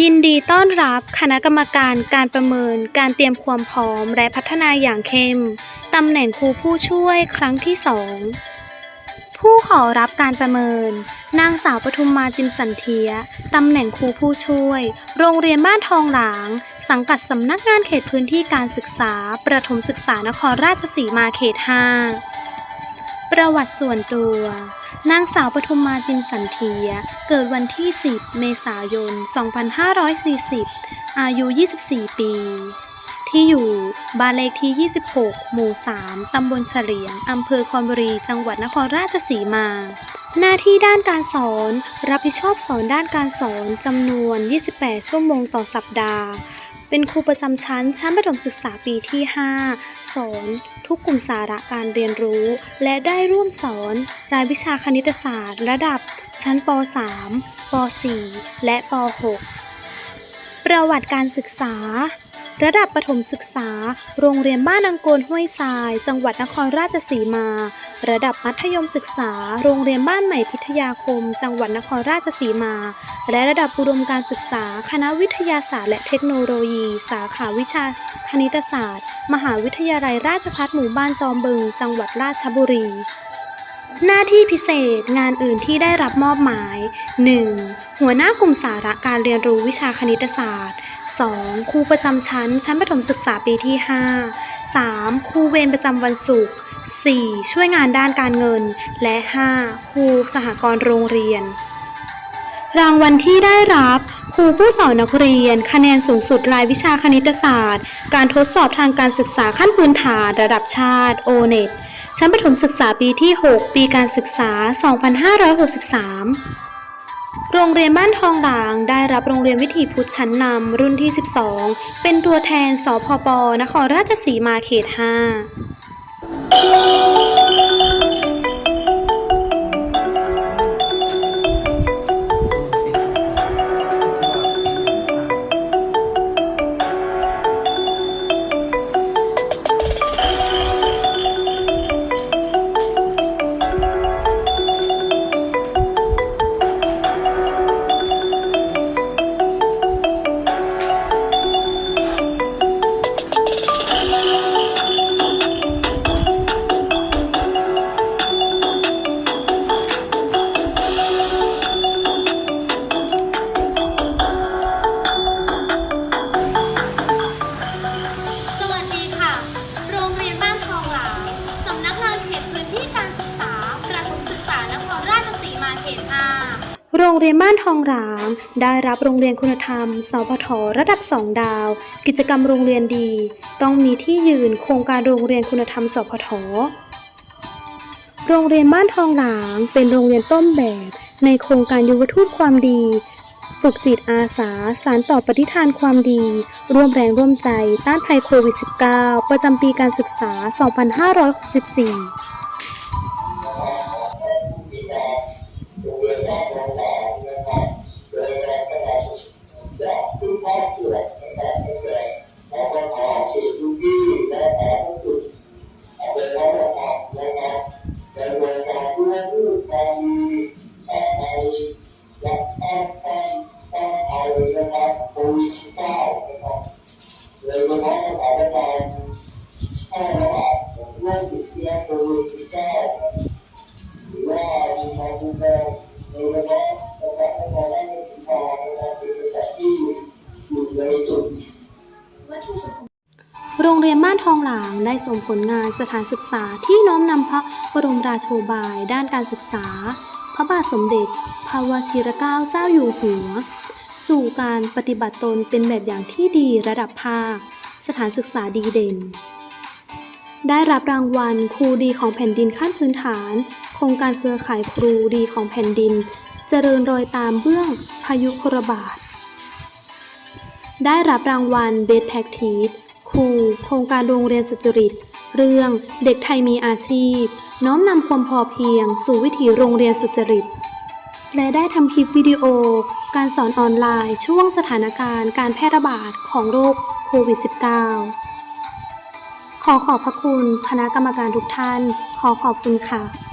ยินดีต้อนรับคณะกรรมการการประเมินการเตรียมความพร้อมและพัฒนาอย่างเข้ม ตำแหน่งครูผู้ช่วยครั้งที่สองผู้ขอรับการประเมิน นางสาวปทุมมาจินสันเทีย ตำแหน่งครูผู้ช่วย โรงเรียนบ้านทองหลาง สังกัดสำนักงานเขตพื้นที่การศึกษา ประถมศึกษานครราชสีมาเขต 5 ประวัติส่วนตัว นางสาวปทุมมาจินสันเทีย เกิดวันที่ 10 เมษายน 2540 อายุ 24 ปี ที่อยู่บ้านเลขที่ 26 หมู่ 3 ตำบลเฉลียง อำเภอคอนบุรี จังหวัดนครราชสีมา หน้าที่ด้านการสอน รับผิดชอบสอนด้านการสอนจำนวน 28 ชั่วโมงต่อสัปดาห์ เป็นครูประจำชั้นชั้นประถมศึกษาปีที่ 5 สอนทุกกลุ่มสาระการเรียนรู้ และได้ร่วมสอนรายวิชาคณิตศาสตร์ ระดับชั้นป .3 ป .4 และป .6 ประวัติการศึกษา ระดับประถมศึกษา โรงเรียนบ้านอังโกลห้วยทราย จังหวัดนครราชสีมา ระดับมัธยมศึกษา โรงเรียนบ้านใหม่พิทยาคม จังหวัดนครราชสีมา และระดับอุดมการศึกษา คณะวิทยาศาสตร์ และเทคโนโลยี สาขาวิชา คณิตศาสตร์ มหาวิทยาลัยราชภัฏหมู่บ้านจอมบึง จังหวัดราชบุรีหน้าที่พิเศษงานอื่นที่ได้รับมอบหมาย 1. หัวหน้ากลุ่มสาระการเรียนรู้วิชาคณิตศาสตร์ 2. ครูประจำชั้น ชั้นประถมศึกษาปีที่ 5 3. ครูเวรประจำวันศุกร์ 4. ช่วยงานด้านการเงิน และ 5. ครูสหกรณ์โรงเรียน รางวัลที่ได้รับ ครูผู้สอนนักเรียน คะแนนสูงสุดรายวิชาคณิตศาสตร์ การทดสอบทางการศึกษาขั้นพื้นฐานระดับชาติ o n e t ชั้นประถมศึกษาปีที่ 6 ปีการศึกษา 2563 โรงเรียนบ้านทองหลางได้ รับโรงเรียนวิถีพุทธชั้นนำรุ่นที่ 12 เป็นตัวแทนสพปนครราชสีมาเขต 5 โรงเรียนบ้านทองหลางได้รับโรงเรียนคุณธรรม สพทระดับ2ดาว กิจกรรมโรงเรียนดี ต้องมีที่ยืนโครงการโรงเรียนคุณธรรม สพท โรงเรียนบ้านทองหลางเป็นโรงเรียนต้นแบบ ในโครงการยุวทูตความดีฝึกจิตอาสาสารต่อปฏิฐานความดี ร่วมแรงร่วมใจต้านภัยโควิด -19 ประจำปีการศึกษา 2564 แพร่ระบาดของโรคติดเชื้อโควิด -19 หรือว่ามีความรุนแรงโดยเฉพาะนะครับรราชสีมานะครับเป็นจังหวัดที่อยู่ในจุดโรงเรียนบ้านทองหลางได้ส่งผลงานสถานศึกษาที่น้อมนำพระบรมราโชบายด้านการศึกษา พระบาทสมเด็จ พระวชิรเกล้าเจ้าอยู่หัว สู่การปฏิบัติตนเป็นแบบอย่างที่ดีระดับภาค สถานศึกษาดีเด่น ได้รับรางวัลครูดีของแผ่นดินขั้นพื้นฐาน โครงการเครือข่ายครูดีของแผ่นดิน เจริญรอยตามเบื้องพายุโครบาท ได้รับรางวัล Best Practice ครูโครงการโรงเรียนสุจริต เรื่องเด็กไทยมีอาชีพ น้อมนำความพอเพียง สู่วิถีโรงเรียนสุจริต และได้ทำคลิปวิดีโอ การสอนออนไลน์ช่วงสถานการณ์การแพร่ระบาดของโรคโควิด -19 ขอขอบพระคุณคณะกรรมการทุกท่าน ขอขอบคุณค่ะ